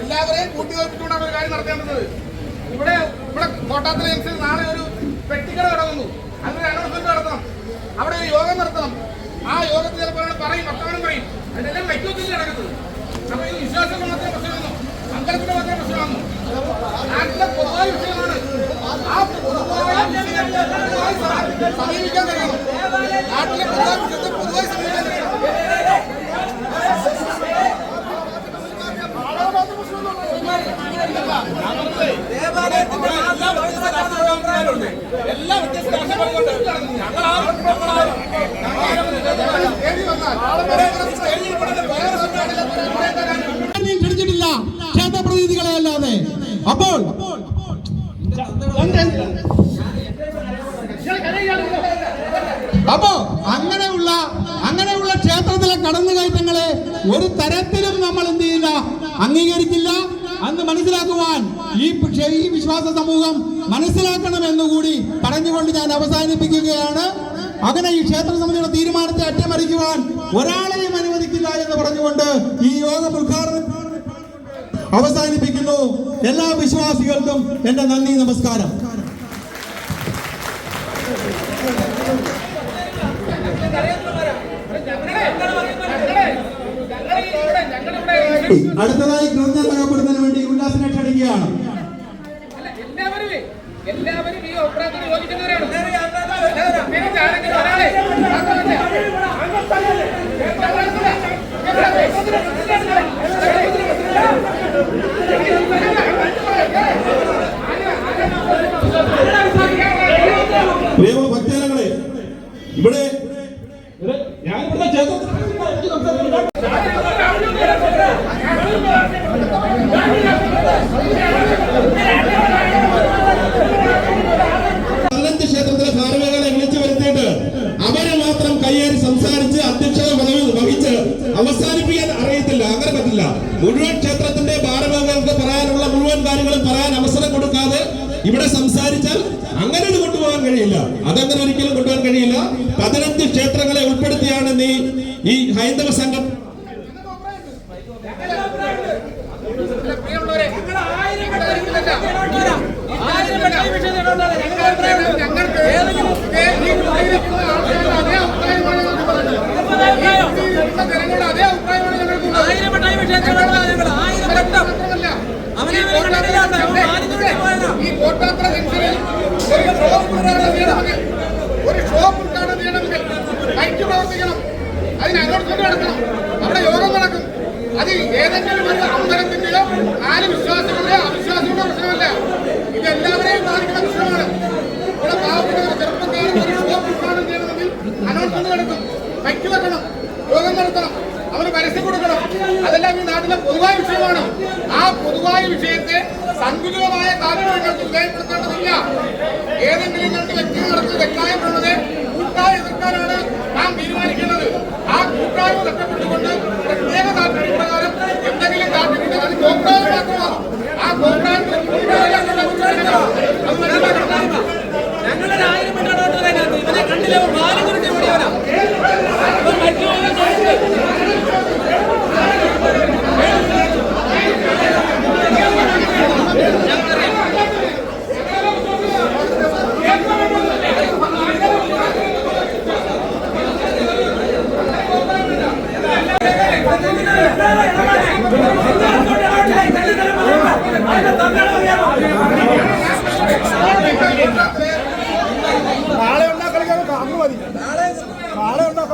എല്ലാവരെയും കൂട്ടിയോപ്പിച്ചുകൊണ്ടാണ് ഒരു കാര്യം നടത്തേണ്ടത് ഇവിടെ ഇവിടെ കോട്ടാത്തിലെ ജംഗ്ഷനിൽ നാളെ ഒരു പെട്ടിക്കട തുടങ്ങുന്നു അതിന് അനൗൺസ്മെന്റ് നടത്തണം. അവിടെ ഒരു യോഗം നടത്തണം. ആ യോഗത്തിൽ ചിലപ്പോൾ പറയും വർത്തമാനം പറയും. അതിനെല്ലാം വൈദ്യുതിയിൽ നടക്കുന്നത്. അപ്പൊ ഇത് വിശ്വാസം മാത്രമേ പ്രശ്നമാണോ അമ്പലത്തിന് മാത്രമേ പ്രശ്നമാണോ നാട്ടിലെ പൊതുവായ വിഷയമാണ് ആ പൊതുവായ വിഷയത്തെ പൊതുവായി സമീ- സമീപിക്കാൻ കഴിയണം നാട്ടിലെ പൊതുവായ വിഷയത്തെ പൊതുവായി സമീപിക്കാൻ പ്രവർത്തനങ്ങളുണ്ട്. എല്ലാ വ്യത്യസ്ത സ്റ്റേജിൽ കൂടെ വേറെ സംഘടനയിലെ പറയേണ്ട കാര്യം ആരെയും ക്ഷണിച്ചിട്ടില്ല ക്ഷേത്രപ്രതിനിധികളെ അല്ലാതെ അപ്പോൾ അപ്പോ അങ്ങനെയുള്ള അങ്ങനെയുള്ള ക്ഷേത്രത്തിലെ ഒരു തരത്തിലും നമ്മൾ എന്ത് ചെയ്യില്ല അംഗീകരിക്കില്ല അന്ന് മനസ്സിലാക്കുവാൻ ഈ പക്ഷേ ഈ വിശ്വാസ സമൂഹം മനസ്സിലാക്കണം എന്നുകൂടി പറഞ്ഞുകൊണ്ട് ഞാൻ അവസാനിപ്പിക്കുകയാണ്. അങ്ങനെ ഈ ക്ഷേത്ര സമിതിയുടെ തീരുമാനത്തെ അറ്റമറിക്കുവാൻ ഒരാളെയും അനുവദിക്കില്ല എന്ന് പറഞ്ഞുകൊണ്ട് ഈ യോഗം ഉദ്ഘാടനം അവസാനിപ്പിക്കുന്നു. എല്ലാ വിശ്വാസികൾക്കും എന്റെ നന്ദി നമസ്കാരം. അടുത്തതായി ഗ്രന്ഥം വേണ്ടി ഉല്ലാസിനെ ക്ഷണിക്കുകയാണ്. എല്ലാവരും എല്ലാവരും ഈ ഓപ്പറേറ്റർ യോജിക്കുന്നവരാണ് പിന്നെ ആരെങ്കിലും ഒരാളെ മാത്രമല്ല. പ്രിയ ഭക്തജനങ്ങളെ ഇവിടെ ഞാനിവിടെ ക്ഷേത്രത്തിൽ പതിനഞ്ച് ക്ഷേത്രത്തിലെ ഭാരവാഹികളെ വിളിച്ചു വരുത്തിയിട്ട് അവരെ മാത്രം കയ്യേറി സംസാരിച്ച് അധ്യക്ഷത പദവി വഹിച്ച് അവസാനിപ്പിക്കാൻ അറിയത്തില്ല അങ്ങനെ പറ്റില്ല മുഴുവൻ ക്ഷേത്രത്തിന്റെ ഭാരവാഹികൾക്ക് പറയാനുള്ള മുഴുവൻ കാര്യങ്ങളും പറയാൻ അവസരം കൊടുക്കാതെ ഇവിടെ സംസാരിച്ചാൽ അങ്ങനെ ഇത് കൊണ്ടുപോകാൻ കഴിയില്ല. അതങ്ങനെ ഒരിക്കലും കൊണ്ടുപോകാൻ കഴിയില്ല? പതിനഞ്ച് ക്ഷേത്രങ്ങളെ ഉൾപ്പെടുത്തിയാണ് നീ ഈ ഹൈന്ദവ സംഘം. പ്രിയമുള്ളവരെ ആയിരം ഇവിടെ ഒരിക്കലല്ല. ആയിരം വട്ടം ഈ വിഷയത്തിൽ ഇടപെടാതെ ഒരു അഭിപ്രായമുണ്ട്. ഞങ്ങൾക്ക് ഏതെങ്കിലും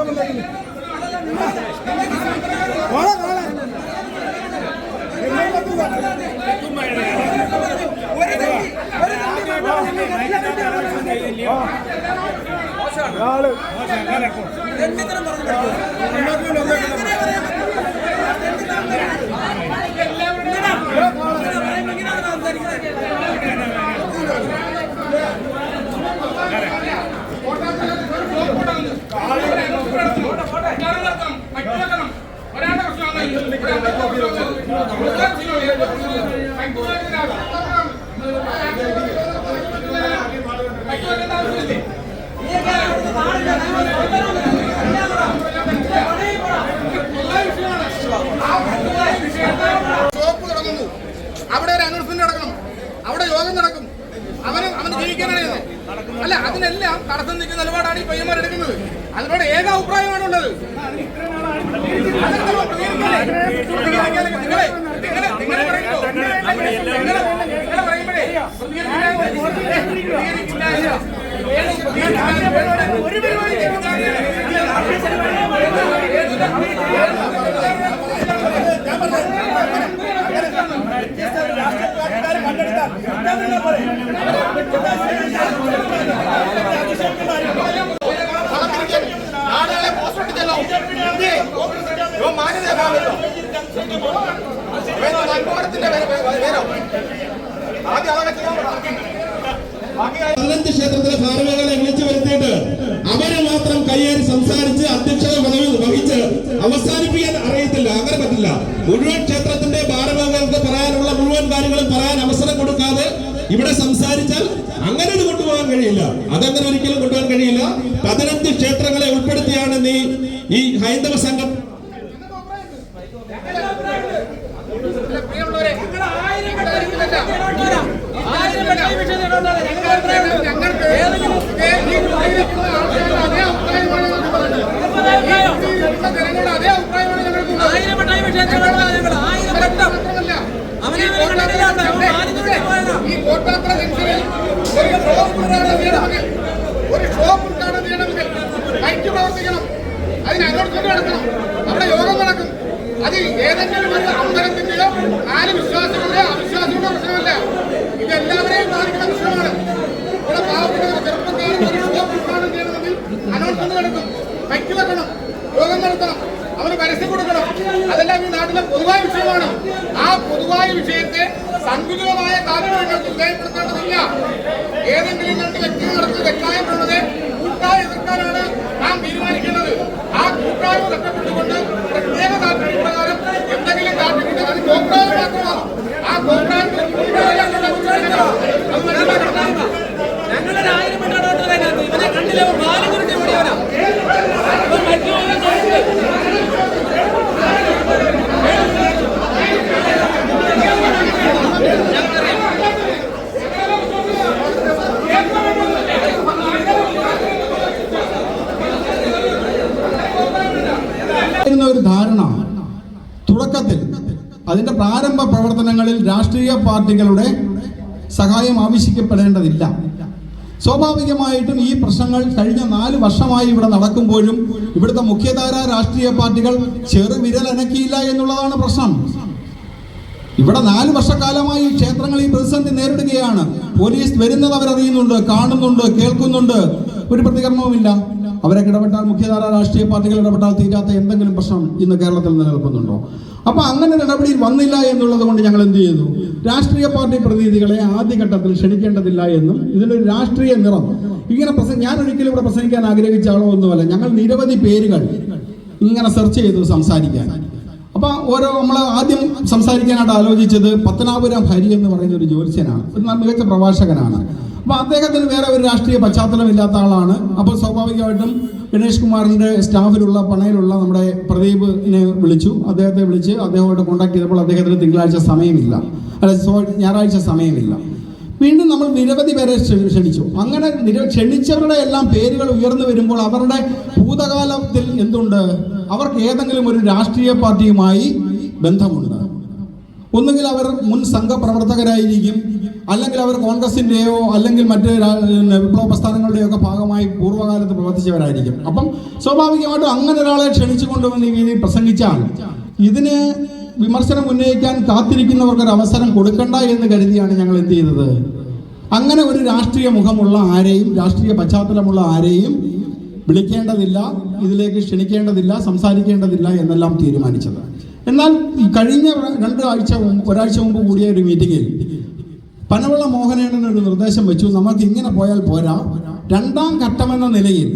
ಮಾಡಿ അവിടെ ഒരു അനൗൺസ്മെന്റ് നടക്കണം. അവിടെ യോഗം നടക്കും. അവന് അവന് ജീവിക്കാനാണ് അല്ല അതിനെല്ലാം തടസ്സം നിൽക്കുന്ന നിലപാടാണ് ഈ പയ്യന്മാരെടുക്കുന്നത് അതിനോട് ഏക അഭിപ്രായമാണ് ഒരു ആളുകളെ പതിനഞ്ച് ക്ഷേത്രത്തിലെ ഭാരവാഹികളെ വിളിച്ചു വരുത്തിയിട്ട് അവരെ മാത്രം കയ്യേറി സംസാരിച്ച് അധ്യക്ഷത പദവി വഹിച്ച് അവസാനിപ്പിക്കാൻ അറിയത്തില്ല അങ്ങനെ പറ്റില്ല. മുഴുവൻ ക്ഷേത്രത്തിന്റെ ഭാരവാഹികൾക്ക് പറയാനുള്ള മുഴുവൻ കാര്യങ്ങളും പറയാൻ അവസരം കൊടുക്കാതെ ഇവിടെ സംസാരിച്ചാൽ അങ്ങനെ ഇത് കൊണ്ടുപോകാൻ കഴിയില്ല. അതങ്ങനെ ഒരിക്കലും കൊണ്ടുപോകാൻ കഴിയില്ല? പതിനഞ്ച് ക്ഷേത്രങ്ങളെ ഉൾപ്പെടുത്തിയാണ് നീ ഈ ഹൈന്ദവ സംഘം. ആയിരം ഈ കോട്ടാത്ര ജംഗ്ഷനിൽ ഒരു ഷോപ്പ് ഉദ്ഘാടനം ഒരു ഷോപ്പ് ചെയ്യണമെങ്കിൽ ബൈക്ക് പ്രവർത്തിക്കണം. അതിന് അനൗൺസ്മെന്റ് നടക്കണം അവിടെ യോഗം നടക്കും. അത് ഏതെങ്കിലും ഒരു അമ്പലത്തിന്റെയോ നാല് വിശ്വാസികളുടെയോ അവിശ്വാസികളുടെ പ്രശ്നമല്ല. ഇത് എല്ലാവരെയും ഒരു ഷോപ്പ് ഉദ്ഘാടനം ചെയ്യണമെങ്കിൽ അനൗൺസ്മെന്റ് നടക്കും ബൈക്ക് വെക്കണം. യോഗം നടത്തണം. അവന് പരസ്യം കൊടുക്കണം. അതെല്ലാം നാട്ടിലെ പൊതുവായ വിഷയമാണ്. ആ പൊതുവായ വിഷയത്തെ സങ്കുചിതമായ കാര്യങ്ങൾ വിധേയപ്പെടുത്തേണ്ടതില്ല ഏതെങ്കിലും രണ്ട് വ്യക്തികൾ നടത്തുന്ന പ്രവണതയെ കൂട്ടായി എതിർക്കാനാണ് നാം തീരുമാനിക്കേണ്ടത്. ആ കൂട്ടായ്മ നഷ്ടപ്പെട്ടുകൊണ്ട് പാർട്ടികളുടെ സഹായം ആവശ്യിക്കപ്പെടേണ്ടതില്ല സ്വാഭാവികമായിട്ടും ഈ പ്രശ്നങ്ങൾ കഴിഞ്ഞ നാല് വർഷമായി ഇവിടെ നടക്കുമ്പോഴും ഇവിടുത്തെ മുഖ്യധാര രാഷ്ട്രീയ പാർട്ടികൾ ചെറുവിരലനക്കിയില്ല എന്നുള്ളതാണ് പ്രശ്നം. ഇവിടെ നാല് വർഷക്കാലമായി ക്ഷേത്രങ്ങൾ ഈ പ്രതിസന്ധി നേരിടുകയാണ്. പോലീസ് വരുന്നത് അവരറിയുന്നുണ്ട് കാണുന്നുണ്ട് കേൾക്കുന്നുണ്ട്. ഒരു പ്രതികരണവുമില്ല. അവരൊക്കെ ഇടപെട്ടാൽ മുഖ്യധാര രാഷ്ട്രീയ പാർട്ടികൾ ഇടപെട്ടാൽ തീരാത്ത എന്തെങ്കിലും പ്രശ്നം ഇന്ന് കേരളത്തിൽ നിലനിൽക്കുന്നുണ്ടോ? അപ്പൊ അങ്ങനെ ഒരു നടപടിയിൽ വന്നില്ല എന്നുള്ളത് കൊണ്ട് ഞങ്ങൾ എന്ത് ചെയ്തു? രാഷ്ട്രീയ പാർട്ടി പ്രതിനിധികളെ ആദ്യഘട്ടത്തിൽ ക്ഷണിക്കേണ്ടതില്ല എന്നും ഇതിനൊരു രാഷ്ട്രീയ നിറം. ഇങ്ങനെ ഞാൻ ഒരിക്കലും ഇവിടെ പ്രസംഗിക്കാൻ ആഗ്രഹിച്ച ആളോ ഒന്നുമല്ല. ഞങ്ങൾ നിരവധി പേരുകൾ ഇങ്ങനെ സെർച്ച് ചെയ്തു സംസാരിക്കാൻ. അപ്പൊ ഓരോ നമ്മൾ ആദ്യം സംസാരിക്കാനായിട്ട് ആലോചിച്ചത് പത്തനാപുരം ഹരി എന്ന് പറയുന്ന ഒരു ജ്യോത്സ്യനാണ്. ഒരു മികച്ച പ്രഭാഷകനാണ്. അപ്പൊ അദ്ദേഹത്തിന് വേറെ ഒരു രാഷ്ട്രീയ പശ്ചാത്തലമില്ലാത്ത ആളാണ്. അപ്പോൾ സ്വാഭാവികമായിട്ടും ഗണേഷ് കുമാറിന്റെ സ്റ്റാഫിലുള്ള പണയിലുള്ള നമ്മുടെ പ്രദീപിനെ വിളിച്ചു. അദ്ദേഹത്തെ വിളിച്ച് അദ്ദേഹമായിട്ട് കോൺടാക്ട് ചെയ്തപ്പോൾ അദ്ദേഹത്തിന് തിങ്കളാഴ്ച സമയമില്ല. അല്ല ഞായറാഴ്ച സമയമില്ല. വീണ്ടും നമ്മൾ നിരവധി പേരെ ക്ഷണിച്ചു. അങ്ങനെ ക്ഷണിച്ചവരുടെ എല്ലാം പേരുകൾ ഉയർന്നു വരുമ്പോൾ അവരുടെ ഭൂതകാലത്തിൽ എന്തുണ്ട്? അവർക്ക് ഏതെങ്കിലും ഒരു രാഷ്ട്രീയ പാർട്ടിയുമായി ബന്ധമുണ്ട്. ഒന്നുകിൽ അവർ മുൻ സംഘപ്രവർത്തകരായിരിക്കും അല്ലെങ്കിൽ അവർ കോൺഗ്രസിന്റെയോ അല്ലെങ്കിൽ മറ്റ് വിപ്ലവ പ്രസ്ഥാനങ്ങളുടെയോ ഒക്കെ ഭാഗമായി പൂർവകാലത്ത് പ്രവർത്തിച്ചവരായിരിക്കും. അപ്പം സ്വാഭാവികമായിട്ടും അങ്ങനെ ഒരാളെ ക്ഷണിച്ചുകൊണ്ട് വന്ന് ഈ രീതിയിൽ പ്രസംഗിച്ചാൽ ഇതിന് വിമർശനം ഉന്നയിക്കാൻ കാത്തിരിക്കുന്നവർക്ക് ഒരു അവസരം കൊടുക്കണ്ട എന്ന് കരുതിയാണ് ഞങ്ങൾ എന്ത് ചെയ്തത് അങ്ങനെ ഒരു രാഷ്ട്രീയ മുഖമുള്ള ആരെയും രാഷ്ട്രീയ പശ്ചാത്തലമുള്ള ആരെയും വിളിക്കേണ്ടതില്ല ഇതിലേക്ക് ക്ഷണിക്കേണ്ടതില്ല സംസാരിക്കേണ്ടതില്ല എന്നെല്ലാം തീരുമാനിച്ചത്. എന്നാൽ കഴിഞ്ഞ രണ്ട് ആഴ്ച ഒരാഴ്ച മുമ്പ് കൂടിയ ഒരു മീറ്റിംഗിൽ പനവള്ള മോഹനേണൻ ഒരു നിർദ്ദേശം വെച്ചു. നമുക്ക് ഇങ്ങനെ പോയാൽ പോരാ. രണ്ടാം ഘട്ടമെന്ന നിലയിൽ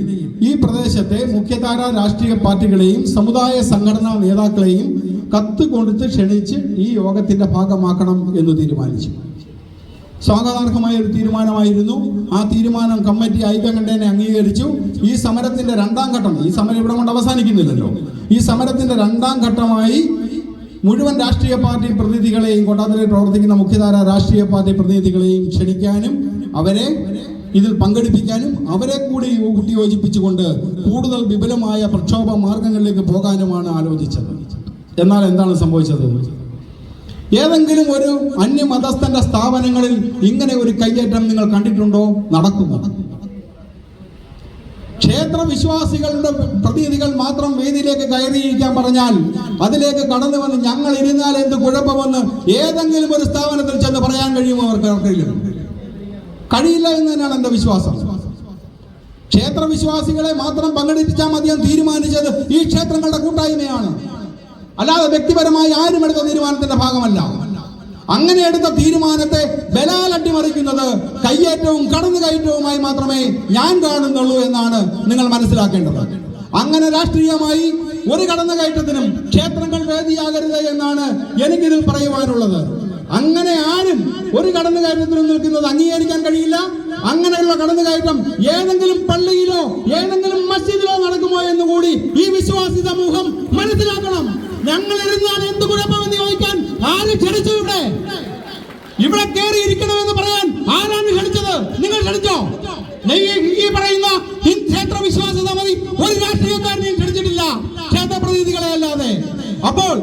ഈ പ്രദേശത്തെ മുഖ്യധാര രാഷ്ട്രീയ പാർട്ടികളെയും സമുദായ സംഘടനാ നേതാക്കളെയും കത്ത് കൊടുത്ത് ക്ഷണിച്ച് ഈ യോഗത്തിന്റെ ഭാഗമാക്കണം എന്ന് തീരുമാനിച്ചു. സ്വാഗതാർഹമായ ഒരു തീരുമാനമായിരുന്നു. ആ തീരുമാനം കമ്മിറ്റി ഐക്യകണ്ഠേനെ അംഗീകരിച്ചു. ഈ സമരത്തിന്റെ രണ്ടാം ഘട്ടം ഈ സമരം ഇവിടെ കൊണ്ട് അവസാനിക്കുന്നില്ലല്ലോ. ഈ സമരത്തിന്റെ രണ്ടാം ഘട്ടമായി മുഴുവൻ രാഷ്ട്രീയ പാർട്ടി പ്രതിനിധികളെയും കൊട്ടാരത്തിൽ പ്രവർത്തിക്കുന്ന മുഖ്യധാര രാഷ്ട്രീയ പാർട്ടി പ്രതിനിധികളെയും ക്ഷണിക്കാനും അവരെ ഇതിൽ പങ്കെടുപ്പിക്കാനും അവരെ കൂടി കൂട്ടിയോജിപ്പിച്ചുകൊണ്ട് കൂടുതൽ വിപുലമായ പ്രക്ഷോഭ മാർഗങ്ങളിലേക്ക് പോകാനുമാണ് ആലോചിച്ചത്. എന്നാൽ എന്താണ് സംഭവിച്ചത്? ഏതെങ്കിലും ഒരു അന്യമതസ്ഥന്റെ സ്ഥാപനങ്ങളിൽ ഇങ്ങനെ ഒരു കയ്യേറ്റം നിങ്ങൾ കണ്ടിട്ടുണ്ടോ? നടക്കുന്നു. ക്ഷേത്ര വിശ്വാസികളുടെ പ്രതിനിധികൾ മാത്രം വേദിയിലേക്ക് കയറിയിരിക്കാൻ പറഞ്ഞാൽ അതിലേക്ക് കടന്നു വന്ന് ഞങ്ങൾ ഇരുന്നാൽ എന്ത് കുഴപ്പമെന്ന് ഏതെങ്കിലും ഒരു സ്ഥാപനത്തിൽ ചെന്ന് പറയാൻ കഴിയുമോ? അവർക്ക് ആർക്കെങ്കിലും കഴിയില്ല എന്ന് തന്നെയാണ് എന്റെ വിശ്വാസം. ക്ഷേത്ര വിശ്വാസികളെ മാത്രം പങ്കെടുപ്പിച്ചാൽ മതി ഞാൻ തീരുമാനിച്ചത് ഈ ക്ഷേത്രങ്ങളുടെ കൂട്ടായ്മയാണ്. അല്ലാതെ വ്യക്തിപരമായി ആരും എടുത്ത തീരുമാനത്തിന്റെ ഭാഗമല്ല. അങ്ങനെ എടുത്ത തീരുമാനത്തെ ബലാൽ അട്ടിമറിക്കുന്നത് കയ്യേറ്റവും കടന്നുകയറ്റവുമായി മാത്രമേ ഞാൻ കാണുന്നുള്ളൂ എന്നാണ് നിങ്ങൾ മനസ്സിലാക്കേണ്ടത്. അങ്ങനെ രാഷ്ട്രീയമായി ഒരു കടന്നു കടന്നുകയറ്റത്തിനും ക്ഷേത്രങ്ങൾ വേദിയാകരുത് എന്നാണ് എനിക്കിതിൽ പറയുവാനുള്ളത്. അങ്ങനെ ആരും ഒരു കടന്നുകയറ്റത്തിനും നിൽക്കുന്നത് അംഗീകരിക്കാൻ കഴിയില്ല. അങ്ങനെയുള്ള കടന്നുകയറ്റം ഏതെങ്കിലും പള്ളിയിലോ ഏതെങ്കിലും മസ്ജിദിലോ നടക്കുമോ എന്ന് കൂടി ഈ വിശ്വാസി സമൂഹം മനസ്സിലാക്കണം. ഞങ്ങൾ ഇരുന്നാൽ എന്ത് കുഴപ്പമെന്ന് ചോദിക്കാൻ ആര് ക്ഷണിച്ചു ഇവിടെ? ഇവിടെ കയറിയിരിക്കണമെന്ന് പറയാൻ ആരാണ് ക്ഷണിച്ചത്? നിങ്ങൾ ക്ഷണിച്ചോ? ഈ- പറയുന്ന ക്ഷേത്ര വിശ്വാസ സമിതി ഒരു രാഷ്ട്രീയക്കാരനെയും ക്ഷണിച്ചിട്ടില്ല. ക്ഷേത്ര പ്രതിനിധികളെ അല്ലാതെ. അപ്പോൾ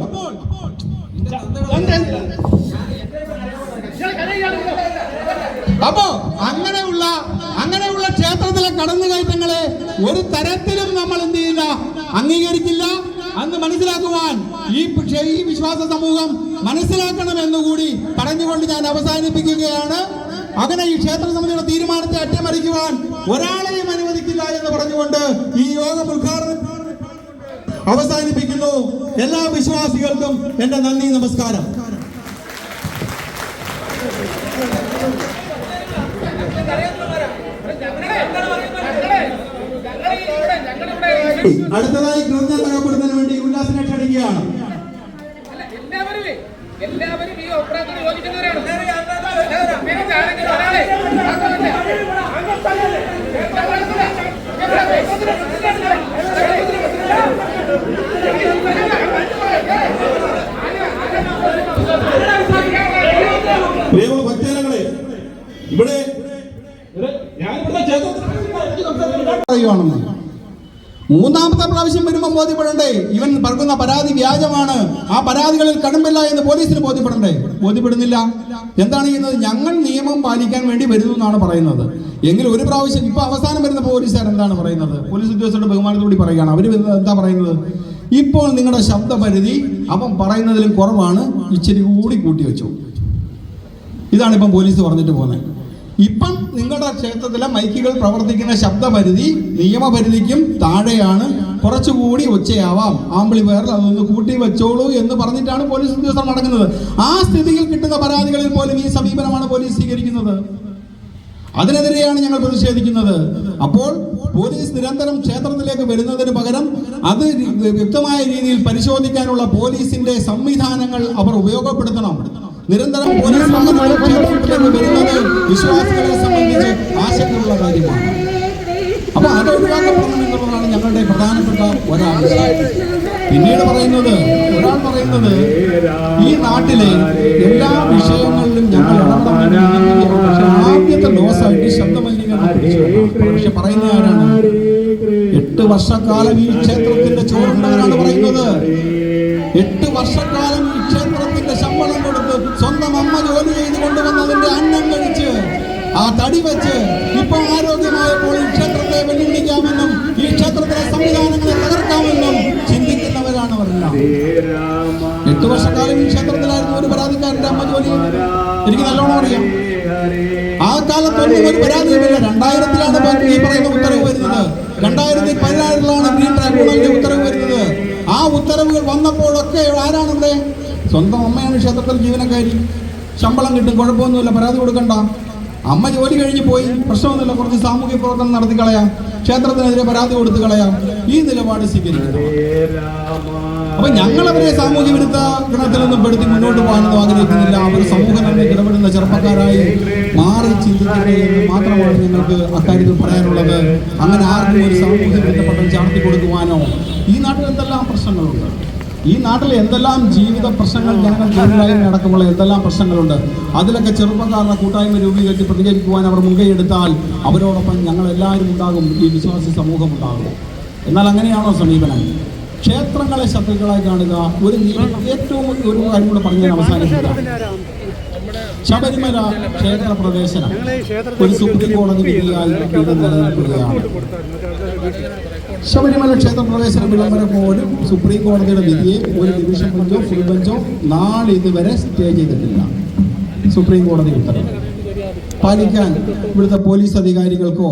അപ്പോ അങ്ങനെയുള്ള അങ്ങനെയുള്ള ക്ഷേത്രത്തിലെ കടന്നുകയറ്റങ്ങളെ ഒരു തരത്തിലും നമ്മൾ എന്ത് ചെയ്യില്ല അംഗീകരിക്കില്ല അന്ന് മനസ്സിലാക്കുവാൻ ഈ ഈ വിശ്വാസ സമൂഹം മനസ്സിലാക്കണം എന്നുകൂടി പറഞ്ഞുകൊണ്ട് ഞാൻ അവസാനിപ്പിക്കുകയാണ്. അങ്ങനെ ഈ ക്ഷേത്ര സമിതിയുടെ തീരുമാനത്തെ അറ്റമറിക്കുവാൻ ഒരാളെയും അനുവദിക്കില്ല എന്ന് പറഞ്ഞുകൊണ്ട് ഈ യോഗം ഉദ്ഘാടനം അവസാനിപ്പിക്കുന്നു. എല്ലാ വിശ്വാസികൾക്കും എന്റെ നന്ദി നമസ്കാരം. അടുത്തതായി കൃതജ്ഞത രേഖപ്പെടുത്തുന്നതിന് വ്യാജമാണ്. ആ പരാതികളിൽ കടുമ്പില്ല എന്ന് പോലീസിന് ബോധ്യപ്പെടണ്ടേ? ബോധ്യപ്പെടുന്നില്ല. എന്താണ് ചെയ്യുന്നത്? ഞങ്ങൾ നിയമം പാലിക്കാൻ വേണ്ടി വരുന്നു എന്നാണ് പറയുന്നത്. എങ്കിൽ ഒരു പ്രാവശ്യം ഇപ്പൊ അവസാനം വരുന്ന പോലീസുകാർ എന്താണ് പറയുന്നത്? പോലീസ് ഉദ്യോഗസ്ഥരുടെ ബഹുമാനത്തോടി പറയുകയാണ്. അവർ എന്താ പറയുന്നത്? ഇപ്പോൾ നിങ്ങളുടെ ശബ്ദപരിധി അവൻ പറയുന്നതിലും കുറവാണ്. ഇച്ചിരി കൂടി കൂട്ടി വെച്ചു. ഇതാണ് ഇപ്പം പോലീസ് പറഞ്ഞിട്ട് പോകുന്നത്. ഇപ്പം നിങ്ങളുടെ ക്ഷേത്രത്തിലെ മൈക്കുകൾ പ്രവർത്തിക്കുന്ന ശബ്ദപരിധി നിയമപരിധിക്കും താഴെയാണ്. കുറച്ചുകൂടി ഒച്ചയാവാം ആമ്പിളി പേരിൽ അതൊന്ന് കൂട്ടി വെച്ചോളൂ എന്ന് പറഞ്ഞിട്ടാണ് പോലീസ് ഉദ്യോഗസ്ഥർ നടക്കുന്നത്. ആ സ്ഥിതിയിൽ കിട്ടുന്ന പരാതികളിൽ പോലും ഈ സമീപനമാണ് പോലീസ് സ്വീകരിക്കുന്നത്. അതിനെതിരെയാണ് ഞങ്ങൾ പ്രതിഷേധിക്കുന്നത്. അപ്പോൾ പോലീസ് നിരന്തരം ക്ഷേത്രത്തിലേക്ക് വരുന്നതിന് പകരം അത് വ്യക്തമായ രീതിയിൽ പരിശോധിക്കാനുള്ള പോലീസിന്റെ സംവിധാനങ്ങൾ അവർ ഉപയോഗപ്പെടുത്തണം. നിരന്തരം പോലീസ് വിശ്വാസികളെ സംബന്ധിച്ച് ആശങ്കയുള്ള കാര്യമാണ്. അപ്പൊ അത് ഒഴിവാക്കപ്പെടണം എന്നുള്ളതാണ് ഞങ്ങളുടെ പ്രധാനപ്പെട്ട ഒരാവശ്യം പിന്നീട് പറയുന്നത് ഒരാൾ പറയുന്നത് ഈ നാട്ടിലെ എല്ലാ വിഷയങ്ങളിലും ഞങ്ങൾ പക്ഷെ ആദ്യത്തെ ലോസായിട്ട് ശബ്ദമലിനീകരണം പക്ഷെ പറയുന്ന ആരാണ്? എട്ട് വർഷക്കാലം ഈ ക്ഷേത്രത്തിന്റെ ചോറുണ്ടവരാണ് പറയുന്നത്. എട്ട് വർഷക്കാലം ഈ ക്ഷേത്രത്തിന്റെ ശമ്പളം കൊടുത്ത് സ്വന്തം അമ്മ ജോലി ചെയ്ത് കൊണ്ടുവന്നതിന്റെ അന്നം കഴിച്ച് ആ തടി വെച്ച് ജോലി എനിക്ക് നല്ലോണം അറിയാം. ആ കാലത്തൊന്നും ഒരു പരാതിയുമില്ല. രണ്ടായിരത്തിലാണ് ഈ പറയുന്ന ഉത്തരവ് വരുന്നത്. രണ്ടായിരത്തി പതിനാറിലാണ് ഗ്രീൻ ട്രൈബ്യൂണലിന്റെ ഉത്തരവ് വരുന്നത്. ആ ഉത്തരവുകൾ വന്നപ്പോഴൊക്കെ ആരാണ് ഇവിടെ സ്വന്തം അമ്മയാണ് ക്ഷേത്രത്തിൽ ജീവനക്കാരി. ശമ്പളം കിട്ടും കുഴപ്പമൊന്നുമില്ല. പരാതി കൊടുക്കണ്ട. അമ്മ ജോലി കഴിഞ്ഞ് പോയി. പ്രശ്നമൊന്നുമില്ല. കുറച്ച് സാമൂഹ്യ പ്രവർത്തനം നടത്തി കളയാം. ക്ഷേത്രത്തിനെതിരെ പരാതി കൊടുത്തു കളയാം. ഈ നിലപാട് സ്വീകരിക്കുന്നു അപ്പൊ ഞങ്ങൾ അവരെ സാമൂഹ്യ വിരുദ്ധ ഗണത്തിലൊന്നും പെടുത്തി മുന്നോട്ട് പോകാനൊന്നും ആഗ്രഹിക്കുന്നില്ല. അവർ സമൂഹ ഇടപെടുന്ന ചെറുപ്പക്കാരായി മാറി ചിന്തിക്കട്ടെ എന്ന് മാത്രമാണ് ഞങ്ങൾക്ക് അക്കാര്യത്തിൽ പറയാനുള്ളത്. അങ്ങനെ ആർക്കും ഒരു സാമൂഹ്യ ബന്ധപ്പെട്ടം ചാർത്തി കൊടുക്കുവാനോ ഈ നാട്ടിൽ എന്തെല്ലാം പ്രശ്നങ്ങളുണ്ട്? ഈ നാട്ടിൽ എന്തെല്ലാം ജീവിത പ്രശ്നങ്ങൾ ജനങ്ങൾ തൊഴിലായ്മ അടക്കമുള്ള എന്തെല്ലാം പ്രശ്നങ്ങളുണ്ട്? അതിലൊക്കെ ചെറുപ്പക്കാരുടെ കൂട്ടായ്മ രൂപീകരിച്ച് പ്രതികരിക്കുവാൻ അവർ മുൻകൈയെടുത്താൽ അവരോടൊപ്പം ഞങ്ങൾ എല്ലാവരും ഉണ്ടാകും ഈ വിശ്വാസി സമൂഹം ഉണ്ടാകും. എന്നാൽ അങ്ങനെയാണോ സമീപനം? ക്ഷേത്രങ്ങളെ ശത്രുക്കളായി കാണുക ഒരു ഏറ്റവും ഒരു കാര്യം കൂടെ പറഞ്ഞാൽ അവസാനിക്കുക ശബരിമല ക്ഷേത്ര പ്രവേശനം. ഒരു സുപ്രീം കോടതി വിധിയായി ശബരിമല ക്ഷേത്ര പ്രവേശന വിളംബരം പോലും സുപ്രീം കോടതിയുടെ വിധിയെ ഒരു ഡിവിഷൻ ബെഞ്ചോ ഫുൾ ബെഞ്ചോ നാളെ ഇതുവരെ സ്റ്റേ ചെയ്തിട്ടില്ല. സുപ്രീം കോടതി ഉത്തരവ്. പാലിക്കാൻ ഇവിടുത്തെ പോലീസ് അധികാരികൾക്കോ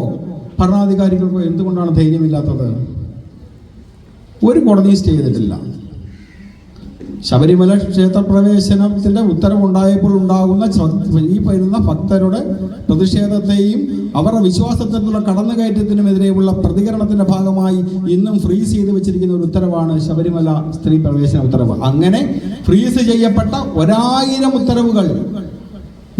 ഭരണാധികാരികൾക്കോ എന്തുകൊണ്ടാണ് ധൈര്യമില്ലാത്തത്? ഒരു കോടതി സ്റ്റേ ചെയ്തിട്ടില്ല. ശബരിമല ക്ഷേത്ര പ്രവേശനത്തിന്റെ ഉത്തരവുണ്ടായപ്പോൾ ഉണ്ടാകുന്ന ഈ വരുന്ന ഭക്തരുടെ പ്രതിഷേധത്തെയും അവരുടെ വിശ്വാസത്തിനുള്ള കടന്നുകയറ്റത്തിനുമെതിരെയുള്ള പ്രതികരണത്തിന്റെ ഭാഗമായി ഇന്നും ഫ്രീസ് ചെയ്ത് വെച്ചിരിക്കുന്ന ഒരു ഉത്തരവാണ് ശബരിമല സ്ത്രീ പ്രവേശന ഉത്തരവ്. അങ്ങനെ ഫ്രീസ് ചെയ്യപ്പെട്ട ഒരായിരം ഉത്തരവുകൾ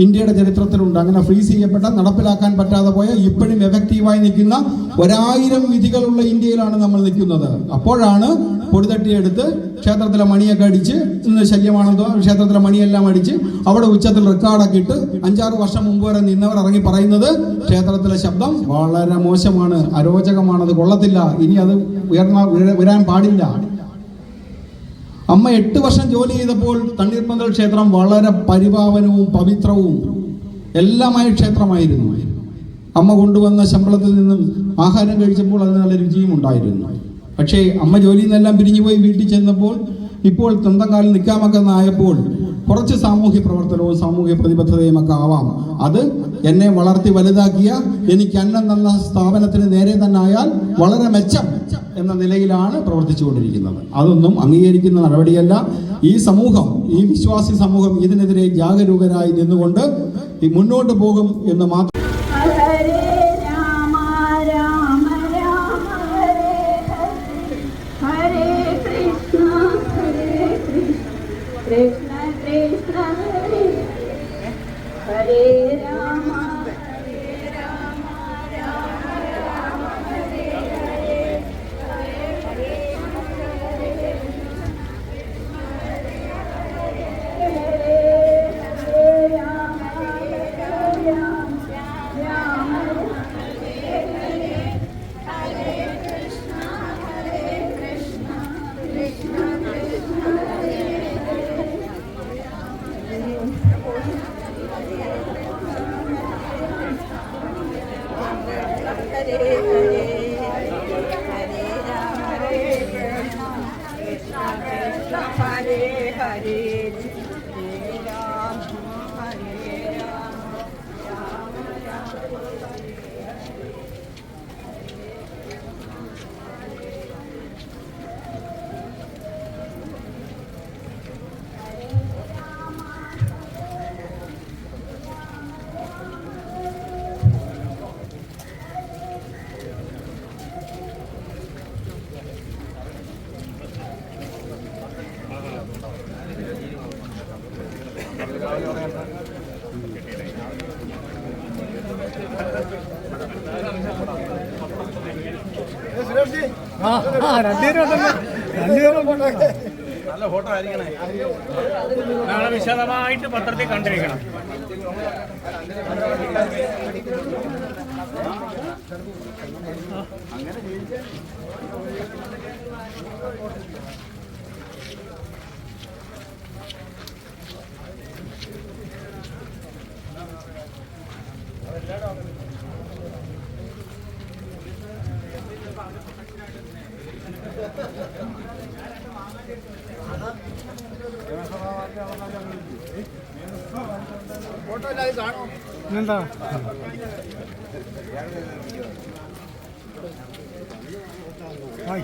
ഇന്ത്യയുടെ ചരിത്രത്തിലുണ്ട്. അങ്ങനെ ഫ്രീസ് ചെയ്യപ്പെട്ട നടപ്പിലാക്കാൻ പറ്റാതെ പോയ ഇപ്പോഴും എഫക്റ്റീവായി നിൽക്കുന്ന ഒരായിരം വിധികളുള്ള ഇന്ത്യയിലാണ് നമ്മൾ നിൽക്കുന്നത്. അപ്പോഴാണ് പൊടിതട്ടിയെടുത്ത് ക്ഷേത്രത്തിലെ മണിയൊക്കെ അടിച്ച് ഇന്ന് ശല്യമാണെന്നോ ക്ഷേത്രത്തിലെ മണിയെല്ലാം അടിച്ച് അവിടെ ഉച്ചത്തിൽ റെക്കോർഡൊക്കെ ഇട്ട് അഞ്ചാറ് വർഷം മുമ്പ് വരെ നിന്നവർ ഇറങ്ങി പറയുന്നത് ക്ഷേത്രത്തിലെ ശബ്ദം വളരെ മോശമാണ് അരോചകമാണത് കൊള്ളത്തില്ല. ഇനി അത് ഉയർന്ന ഉയരാൻ പാടില്ല. അമ്മ എട്ട് വർഷം ജോലി ചെയ്തപ്പോൾ തണ്ണീർപ്പന്തൽ ക്ഷേത്രം വളരെ പരിപാവനവും പവിത്രവും എല്ലാമായ ക്ഷേത്രമായിരുന്നു. അമ്മ കൊണ്ടുവന്ന ശമ്പളത്തിൽ നിന്നും ആഹാരം കഴിച്ചപ്പോൾ അതിന് നല്ല രുചിയും ഉണ്ടായിരുന്നു. പക്ഷേ അമ്മ ജോലിയിൽ നിന്നെല്ലാം പിരിഞ്ഞുപോയി വീട്ടിൽ ചെന്നപ്പോൾ ഇപ്പോൾ തന്തം കാലിൽ നിൽക്കാമൊക്കെന്നായപ്പോൾ കുറച്ച് സാമൂഹ്യ പ്രവർത്തനവും സാമൂഹ്യ പ്രതിബദ്ധതയും ഒക്കെ ആവാം. അത് എന്നെ വളർത്തി വലുതാക്കിയ എനിക്ക് അന്നം തന്ന സ്ഥാപനത്തിന് നേരെ തന്നെ ആയാൽ വളരെ മെച്ചം എന്ന നിലയിലാണ് പ്രവർത്തിച്ചുകൊണ്ടിരിക്കുന്നത്. അതൊന്നും അംഗീകരിക്കുന്ന നടപടിയല്ല. ഈ സമൂഹം ഈ വിശ്വാസി സമൂഹം ഇതിനെതിരെ ജാഗരൂകരായി നിന്നുകൊണ്ട് മുന്നോട്ട് പോകും എന്ന് മാത്രം Thank രാമ ഹരേ ഹരേ ആ ആ രണ്ടുപേരും ഉണ്ടല്ലോ രണ്ടുപേരും ഉണ്ടല്ലോ നാളെ വിശദമായിട്ട് പത്രത്തിൽ കണ്ടിരിക്കണം എന്താ ഹായ്